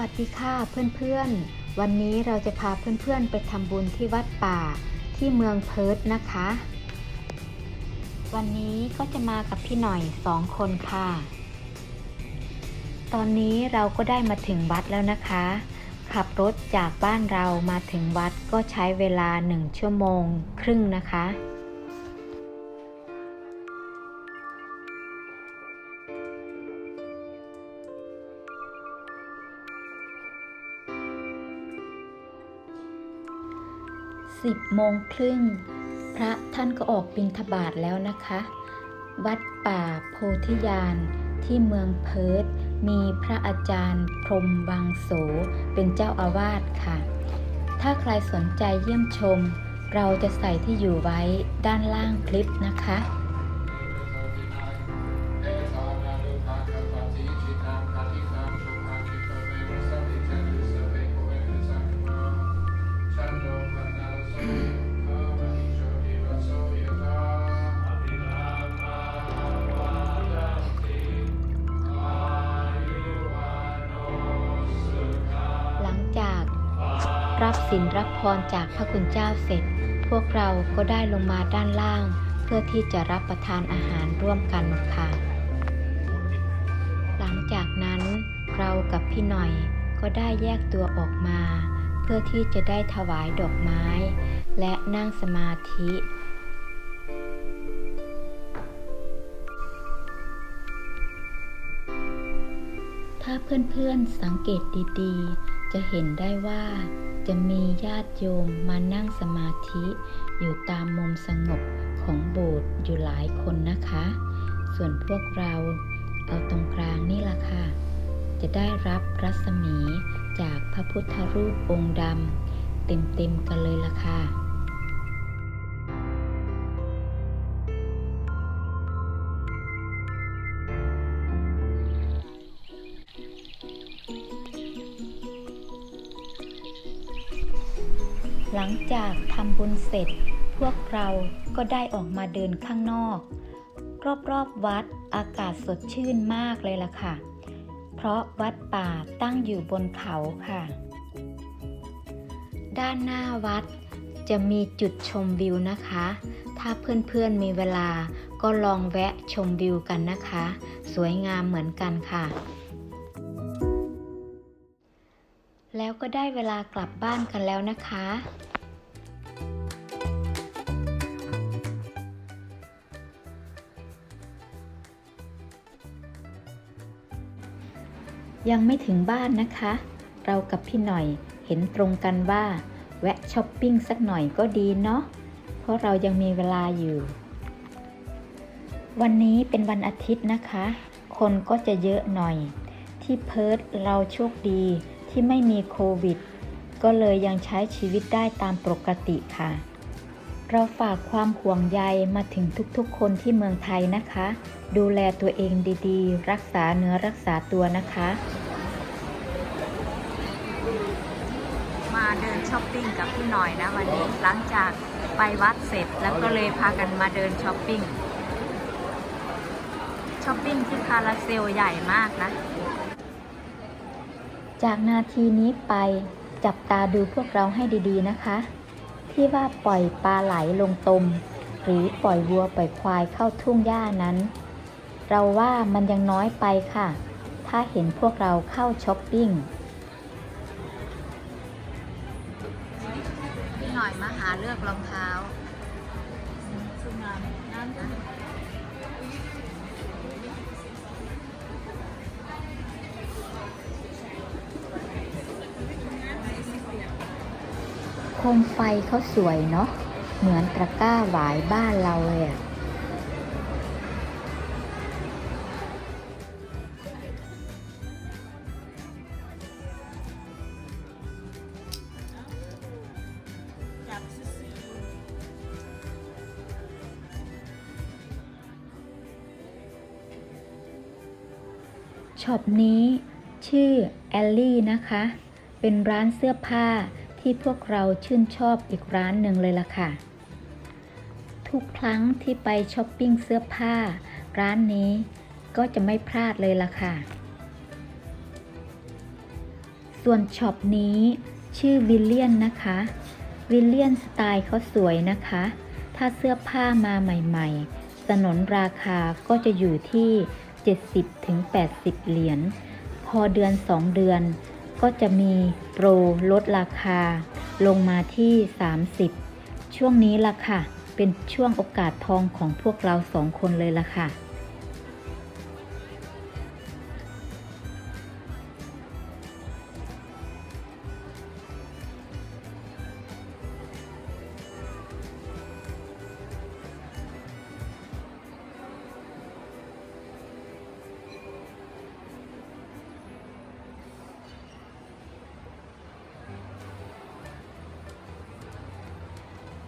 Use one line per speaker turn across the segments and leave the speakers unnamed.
วัสดีค่ะเพื่อนๆ วันนี้เราจะพาเพื่อนๆไปทำบุญที่วัดป่าที่เมืองเพิร์ทนะคะ วันนี้ก็จะมากับพี่หน่อยสองคนค่ะ ตอนนี้เราก็ได้มาถึงวัดแล้วนะคะ ขับรถจากบ้านเรามาถึงวัดก็ใช้เวลาหนึ่งชั่วโมงครึ่งนะคะ สิบโมงครึ่ง พระท่านก็ออกบิณฑบาตแล้วนะคะ วัดป่าโพธิญาณที่เมืองเพิร์ทมีพระอาจารย์พรมวังโสเป็นเจ้าอาวาสค่ะ ถ้าใครสนใจเยี่ยมชม เราจะใส่ที่อยู่ไว้ด้านล่างคลิปนะคะ รับศีลรับพรจากพระคุณเจ้าเสร็จ พวกเราก็ได้ลงมาด้านล่าง เพื่อที่จะรับประทานอาหารร่วมกันค่ะ หลังจากนั้นเรากับพี่หน่อยก็ได้แยกตัวออกมา เพื่อที่จะได้ถวายดอกไม้ และนั่งสมาธิ ถ้าเพื่อนๆสังเกตดีๆ จะเห็นได้ว่าจะมีญาติโยมมานั่งสมาธิ อยู่ตามมุมสงบของโบสถ์อยู่หลายคนนะคะ ส่วนพวกเราเอาตรงกลางนี่ละค่ะ จะได้รับรัศมีจากพระพุทธรูปองค์ดำเต็มๆกันเลยละค่ะำบุญเสร็จ พวกเราก็ได้ออกมาเดินข้างนอก รอบๆวัดอากาศสดชื่นมากเลยล่ะค่ะ เพราะวัดป่าตั้งอยู่บนเขาค่ะ ด้านหน้าวัดจะมีจุดชมวิวนะคะ ถ้าเพื่อนๆมีเวลาก็ลองแวะชมวิวกันนะคะ สวยงามเหมือนกันค่ะ แล้วก็ได้เวลากลับบ้านกันแล้วนะคะ ยังไม่ถึงบ้านนะคะ เรากับพี่หน่อยเห็นตรงกันว่า แวะช้อปปิ้งสักหน่อยก็ดีเนาะ เพราะเรายังมีเวลาอยู่ วันนี้เป็นวันอาทิตย์นะคะ คนก็จะเยอะหน่อย ที่เพิร์ทเราโชคดีที่ไม่มีโควิด ก็เลยยังใช้ชีวิตได้ตามปกติค่ะ เราฝากความห่วงใยมาถึงทุกๆ คนที่เมืองไทยนะคะ ดูแลตัวเองดีๆ รักษาเนื้อรักษาตัวนะคะ มาเดินช้อปปิ้งกับพี่หน่อยนะวันนี้หลังจากไปวัดเสร็จแล้วก็เลยพากันมาเดินช้อปปิ้งช้อปปิ้งที่คาราเซลใหญ่มากนะ จากนาทีนี้ไปจับตาดูพวกเราให้ดีๆนะคะ ที่ว่าปล่อยปลาไหลลงตม หรือปล่อยวัวปล่อยควายเข้าทุ่งหญ้านั้น เราว่ามันยังน้อยไปค่ะ ถ้าเห็นพวกเราเข้าช้อปปิ้งพี่หน่อยมาหาเลือกรองเท้าโคมไฟเขาสวยเนาะ เหมือนตะกร้าหวายบ้านเราเลยอะ ช็อปนี้ชื่อแอลลี่นะคะ เป็นร้านเสื้อผ้าที่พวกเราชื่นชอบอีกร้านหนึ่งเลยล่ะค่ะ ทุกครั้งที่ไปช้อปปิ้งเสื้อผ้า ร้านนี้ก็จะไม่พลาดเลยล่ะค่ะ ส่วนช็อปนี้ชื่อวิลเลียนนะคะ วิลเลียนสไตล์เขาสวยนะคะ ถ้าเสื้อผ้ามาใหม่ ๆ สนนราคาก็จะอยู่ที่ 70-80เหรียญ พอเดือน 2 เดือนก็จะมีโปรลดราคา ลงมาที่ 30 ช่วงนี้ล่ะค่ะ เป็นช่วงโอกาสทองของพวกเราสองคนเลยล่ะค่ะ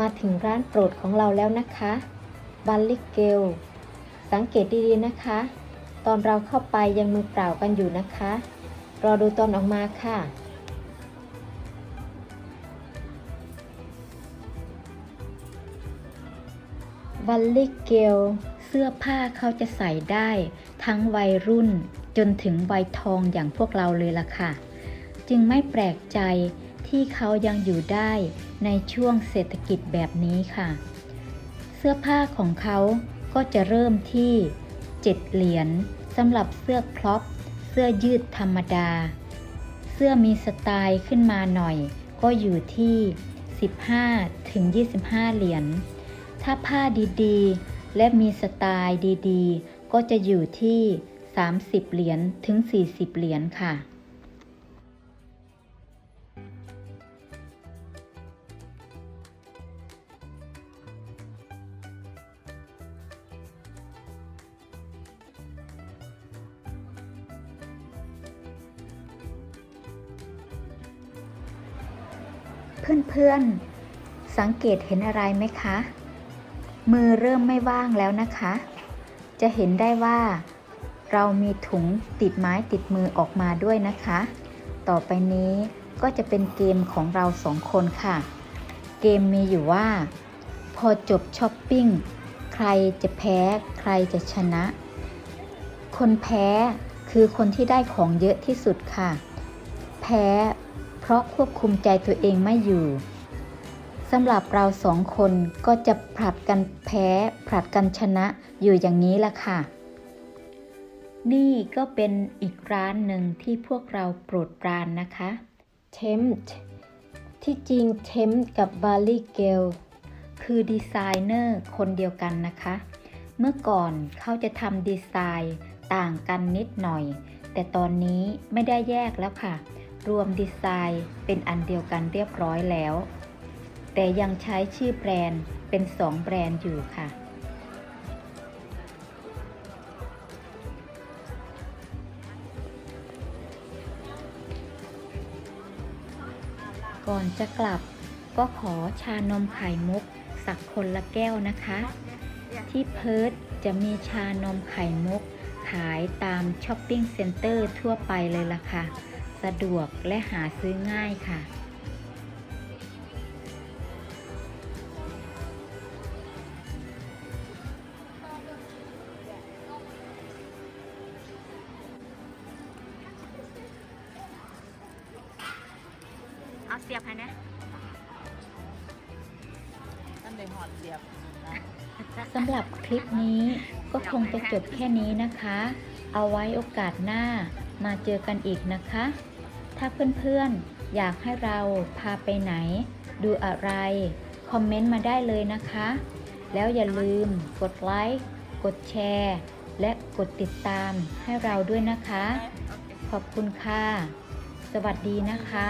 มาถึงร้านโปรดของเราแล้วนะคะบัลลิเกล สังเกตดีๆนะคะ ตอนเราเข้าไปยังมือเปล่ากันอยู่นะคะ รอดูตอนออกมาค่ะ บัลลิเกล เสื้อผ้าเขาจะใส่ได้ ทั้งวัยรุ่นจนถึงวัยทองอย่างพวกเราเลยล่ะค่ะ จึงไม่แปลกใจ ที่เขายังอยู่ได้ในช่วงเศรษฐกิจแบบนี้ค่ะ เสื้อผ้าของเขาก็จะเริ่มที่ 7 เหรียญสำหรับเสื้อครอปเสื้อยืดธรรมดา เสื้อมีสไตล์ขึ้นมาหน่อย ก็อยู่ที่ 15 ถึง 25 เหรียญ ถ้าผ้าดีๆ และมีสไตล์ดีๆ ก็จะอยู่ที่ 30 เหรียญถึง 40 เหรียญค่ะ เพื่อนๆ สังเกตเห็นอะไรไหมคะ มือเริ่มไม่ว่างแล้วนะคะ จะเห็นได้ว่า เรามีถุงติดไม้ติดมือออกมาด้วยนะคะ ต่อไปนี้ก็จะเป็นเกมของเราสองคนค่ะ เกมมีอยู่ว่า พอจบช้อปปิ้ง ใครจะแพ้ ใครจะชนะ คนแพ้คือคนที่ได้ของเยอะที่สุดค่ะ แพ้ เพราะควบคุมใจตัวเองไม่อยู่สำหรับเราสองคนก็จะผลัดกันแพ้ ผลัดกันชนะอยู่อย่างนี้ละค่ะ นี่ก็เป็นอีกร้านหนึ่งที่พวกเราโปรดปรานนะคะ Tempt ที่จริง Tempt กับ b a l l y g a l คือดีไซเนอร์คนเดียวกันนะคะ เมื่อก่อนเขาจะทำดีไซน์ต่างกันนิดหน่อย แต่ตอนนี้ไม่ได้แยกแล้วค่ะ รวมดีไซน์เป็นอันเดียวกันเรียบร้อยแล้ว แต่ยังใช้ชื่อแบรนด์เป็น 2 แบรนด์อยู่ค่ะก่อนจะกลับก็ขอชานมไข่มุกสักคนละแก้วนะคะ ที่เพิร์ทจะมีชานมไข่มุกขายตามช้อปปิ้งเซ็นเตอร์ทั่วไปเลยล่ะค่ะ สะดวกและหาซื้อง่ายค่ะ
เอาเสียบให้นะ
ท่านได้หอดเสียบนะ
สำหรับคลิปนี้ก็คงจะจบแค่นี้นะคะ เอาไว้โอกาสหน้า มาเจอกันอีกนะคะ ถ้าเพื่อนๆ อยากให้เราพาไปไหน ดูอะไร คอมเมนต์มาได้เลยนะคะ แล้วอย่าลืมกดไลค์ กดแชร์ และกดติดตามให้เราด้วยนะคะ ขอบคุณค่ะ สวัสดีนะคะ